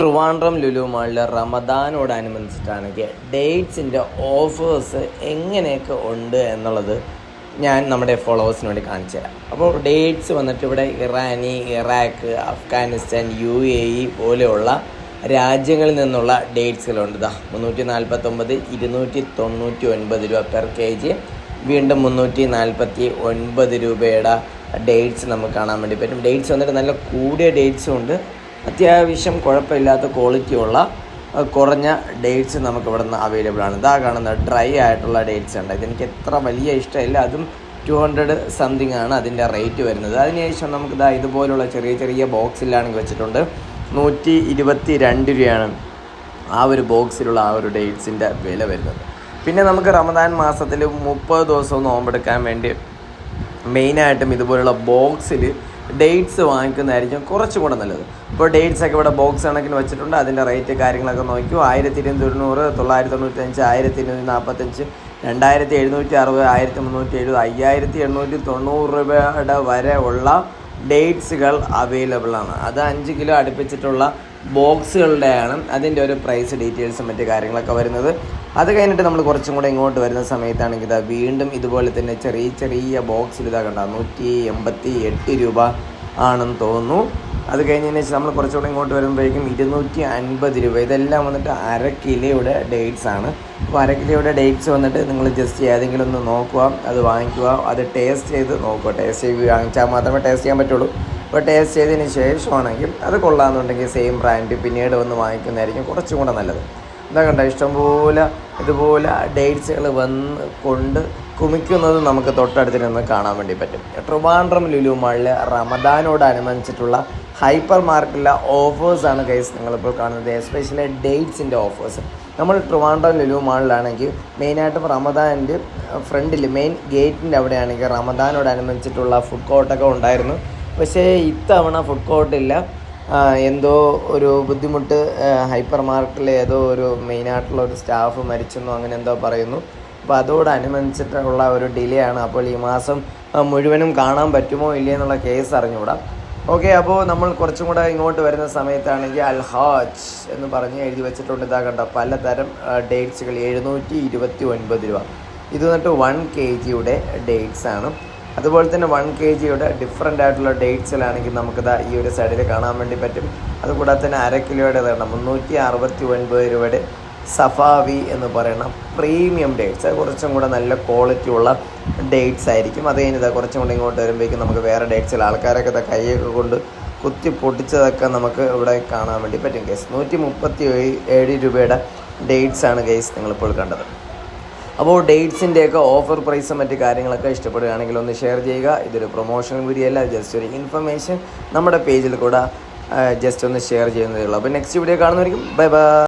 ട്രിവാൻഡ്രം ലുലു മാളിലെ റമദാനോടനുബന്ധിച്ചിട്ടാണെങ്കിൽ ഡേറ്റ്സിന്റെ ഓഫേഴ്സ് എങ്ങനെയൊക്കെ ഉണ്ട് എന്നുള്ളത് ഞാൻ നമ്മുടെ ഫോളോവേഴ്സിന് വേണ്ടി കാണിച്ചു തരാം. അപ്പോൾ ഡേറ്റ്സ് വന്നിട്ട് ഇവിടെ Irani Iraq Afghanistan U A E പോലെയുള്ള രാജ്യങ്ങളിൽ നിന്നുള്ള ഡേറ്റ്സുകളുണ്ട് ഇതാ മുന്നൂറ്റി നാൽപ്പത്തൊമ്പത് ഇരുന്നൂറ്റി തൊണ്ണൂറ്റി ഒൻപത് രൂപ പെർ കെ ജി വീണ്ടും മുന്നൂറ്റി നാൽപ്പത്തി ഒൻപത് രൂപയുടെ ഡേറ്റ്സ് നമുക്ക് കാണാൻ വേണ്ടി പറ്റും. ഡേറ്റ്സ് വന്നിട്ട് നല്ല കൂടിയ ഡേറ്റ്സും ഉണ്ട്. അത്യാവശ്യം കുഴപ്പമില്ലാത്ത ക്വാളിറ്റിയുള്ള കുറഞ്ഞ ഡേറ്റ്സ് നമുക്ക് ഇവിടെ നിന്ന് അവൈലബിൾ ആണ്. ഇതാ കാണുന്ന ഡ്രൈ ആയിട്ടുള്ള ഡേറ്റ്സ് ഉണ്ട്. ഇതെനിക്ക് എത്ര വലിയ ഇഷ്ടമില്ല. അതും ടു ഹൺഡ്രഡ് സംതിങ് ആണ് അതിന്റെ റേറ്റ് വരുന്നത്. അതിനുശേഷം നമുക്ക് ഇതാ ഇതുപോലുള്ള ചെറിയ ചെറിയ ബോക്സിലാണെങ്കിൽ വെച്ചിട്ടുണ്ട്. നൂറ്റി ഇരുപത്തി രണ്ട് രൂപയാണ് ആ ഒരു ബോക്സിലുള്ള ആ ഒരു ഡേറ്റ്സിന്റെ വില വരുന്നത്. പിന്നെ നമുക്ക് റമദാൻ മാസത്തിൽ മുപ്പത് ദിവസവും നോമ്പെടുക്കാൻ വേണ്ടി മെയിനായിട്ടും ഇതുപോലുള്ള ബോക്സിൽ ഡേറ്റ്സ് വാങ്ങിക്കുന്നതായിരിക്കും കുറച്ചും കൂടെ നല്ലത്. ഇപ്പോൾ ഡേറ്റ്സ് ഒക്കെ ഇവിടെ ബോക്സ് കണക്കിന് വെച്ചിട്ടുണ്ട്. അതിന്റെ റേറ്റ് കാര്യങ്ങളൊക്കെ നോക്കിയോ ആയിരത്തി ഇരുന്നൂറ് തൊള്ളായിരത്തി തൊണ്ണൂറ്റഞ്ച് ആയിരത്തി ഇരുന്നൂറ്റി നാൽപ്പത്തഞ്ച് രണ്ടായിരത്തി എഴുന്നൂറ്റി അറുപത് ആയിരത്തി മുന്നൂറ്റി എഴുപത് അയ്യായിരത്തി എണ്ണൂറ്റി തൊണ്ണൂറ് രൂപയുടെ വരെ ഉള്ള ഡേറ്റ്സുകൾ അവൈലബിൾ ആണ്. അത് അഞ്ച് കിലോ അടുപ്പിച്ചിട്ടുള്ള ബോക്സുകളുടെയാണ് അതിന്റെ ഒരു പ്രൈസ് ഡീറ്റെയിൽസും മറ്റു കാര്യങ്ങളൊക്കെ വരുന്നത്. അത് കഴിഞ്ഞിട്ട് നമ്മൾ കുറച്ചും കൂടെ ഇങ്ങോട്ട് വരുന്ന സമയത്താണെങ്കിൽ ഇതാ വീണ്ടും ഇതുപോലെ തന്നെ ചെറിയ ചെറിയ ബോക്സിൽ ഇതാ കണ്ട നൂറ്റി എൺപത്തി എട്ട് രൂപ ആണെന്ന് തോന്നുന്നു. അത് കഴിഞ്ഞതിന് ശേഷം നമ്മൾ കുറച്ചുകൂടെ ഇങ്ങോട്ട് വരുമ്പോഴേക്കും ഇരുന്നൂറ്റി അൻപത് രൂപ. ഇതെല്ലാം വന്നിട്ട് അര കിലോയുടെ ഡേറ്റ്സ് ആണ്. അപ്പോൾ അര കിലോയുടെ ഡേറ്റ്സ് വന്നിട്ട് നിങ്ങൾ ജസ്റ്റ് ഏതെങ്കിലും ഒന്ന് നോക്കുക അത് വാങ്ങിക്കുക അത് ടേസ്റ്റ് ചെയ്ത് നോക്കുക. ടേസ്റ്റ് ചെയ്ത് വാങ്ങിച്ചാൽ മാത്രമേ ടേസ്റ്റ് ചെയ്യാൻ പറ്റുള്ളൂ. അപ്പോൾ ടേസ്റ്റ് ചെയ്തതിന് ശേഷമാണെങ്കിൽ അത് കൊള്ളാമെന്നുണ്ടെങ്കിൽ സെയിം ബ്രാൻഡ് പിന്നീട് വന്ന് വാങ്ങിക്കുന്നതായിരിക്കും കുറച്ചും കൂടെ നല്ലത്. എന്താ കണ്ട ഇഷ്ടംപോലെ ഇതുപോലെ ഡേറ്റ്സുകൾ വന്ന് കൊണ്ട് കുമിക്കുന്നത് നമുക്ക് തൊട്ടടുത്ത് നിന്ന് കാണാൻ വേണ്ടി പറ്റും. ട്രിവാൻഡ്രം ലുലു മാളിൽ റമദാനോടനുബന്ധിച്ചിട്ടുള്ള ഹൈപ്പർ മാർക്കറ്റിലെ ഓഫേഴ്സാണ് കേസ് നിങ്ങളിപ്പോൾ കാണുന്നത്. എസ്പെഷ്യലി ഡേറ്റ്സിന്റെ ഓഫേഴ്സ് നമ്മൾ ട്രിവാൻഡ്രം ലുലു മാളിലാണെങ്കിൽ മെയിനായിട്ടും റമദാന്റെ ഫ്രണ്ടിൽ മെയിൻ ഗേറ്റിന്റെ അവിടെയാണെങ്കിൽ റമദാനോടനുബന്ധിച്ചിട്ടുള്ള ഫുഡ് കോർട്ടൊക്കെ ഉണ്ടായിരുന്നു. പക്ഷേ ഇത്തവണ ഫുഡ് കോർട്ടില്ല എന്തോ ഒരു ബുദ്ധിമുട്ട് ഹൈപ്പർ മാർക്കറ്റിലെ ഏതോ ഒരു മെയിനായിട്ടുള്ള ഒരു സ്റ്റാഫ് മരിച്ചെന്നോ അങ്ങനെ എന്തോ പറയുന്നു. അപ്പോൾ അതോടനുബന്ധിച്ചിട്ടുള്ള ഒരു ഡിലേ ആണ്. അപ്പോൾ ഈ മാസം മുഴുവനും കാണാൻ പറ്റുമോ ഇല്ലേ എന്നുള്ള കേസ് അറിഞ്ഞുകൂടാ. ഓക്കെ അപ്പോൾ നമ്മൾ കുറച്ചും കൂടെ ഇങ്ങോട്ട് വരുന്ന സമയത്താണെങ്കിൽ അൽഹാജ് എന്ന് പറഞ്ഞ് എഴുതി വെച്ചിട്ടുണ്ട്. ഇതാ കണ്ട പലതരം ഡേറ്റ്സുകൾ എഴുന്നൂറ്റി ഇരുപത്തി ഒൻപത് രൂപ. ഇത് വന്നിട്ട് വൺ കെ ജിയുടെ ഡേറ്റ്സ് ആണ്. അതുപോലെ തന്നെ വൺ കെ ജിയുടെ ഡിഫറെന്റ് ആയിട്ടുള്ള ഡേറ്റ്സിലാണെങ്കിൽ നമുക്കിത് ഈ ഒരു സൈഡിൽ കാണാൻ വേണ്ടി പറ്റും. അതുകൂടാതെ തന്നെ അര കിലോയുടെ തരണം മുന്നൂറ്റി അറുപത്തി ഒൻപത് രൂപയുടെ സഫാവി എന്ന് പറയുന്ന പ്രീമിയം ഡേറ്റ്സ് കുറച്ചും കൂടെ നല്ല ക്വാളിറ്റി ഉള്ള ഡേറ്റ്സ് ആയിരിക്കും. അത് കഴിഞ്ഞ് ഇതാ കുറച്ചും കൂടെ ഇങ്ങോട്ട് വരുമ്പോഴേക്കും നമുക്ക് വേറെ ഡേറ്റ്സിൽ ആൾക്കാരൊക്കെ ഇതാ കൈയൊക്കെ കൊണ്ട് കുത്തി പൊട്ടിച്ചതൊക്കെ നമുക്ക് ഇവിടെ കാണാൻ വേണ്ടി പറ്റും കേസ് നൂറ്റി മുപ്പത്തി ഏഴ് രൂപയുടെ ഡേറ്റ്സ് ആണ് കേസ് നിങ്ങളിപ്പോൾ കണ്ടത്. അപ്പോൾ ഡേറ്റ്സിന്റെയൊക്കെ ഓഫർ പ്രൈസും മറ്റ് കാര്യങ്ങളൊക്കെ ഇഷ്ടപ്പെടുകയാണെങ്കിൽ ഒന്ന് ഷെയർ ചെയ്യുക. ഇതൊരു പ്രൊമോഷൻ വീഡിയോ അല്ല ജസ്റ്റ് ഒരു ഇൻഫർമേഷൻ നമ്മുടെ പേജിൽ കൂടെ ജസ്റ്റ് ഒന്ന് ഷെയർ ചെയ്യുന്നതേ ഉള്ളൂ. അപ്പോൾ നെക്സ്റ്റ് വീഡിയോ കാണുന്നതായിരിക്കും ബൈ ബൈ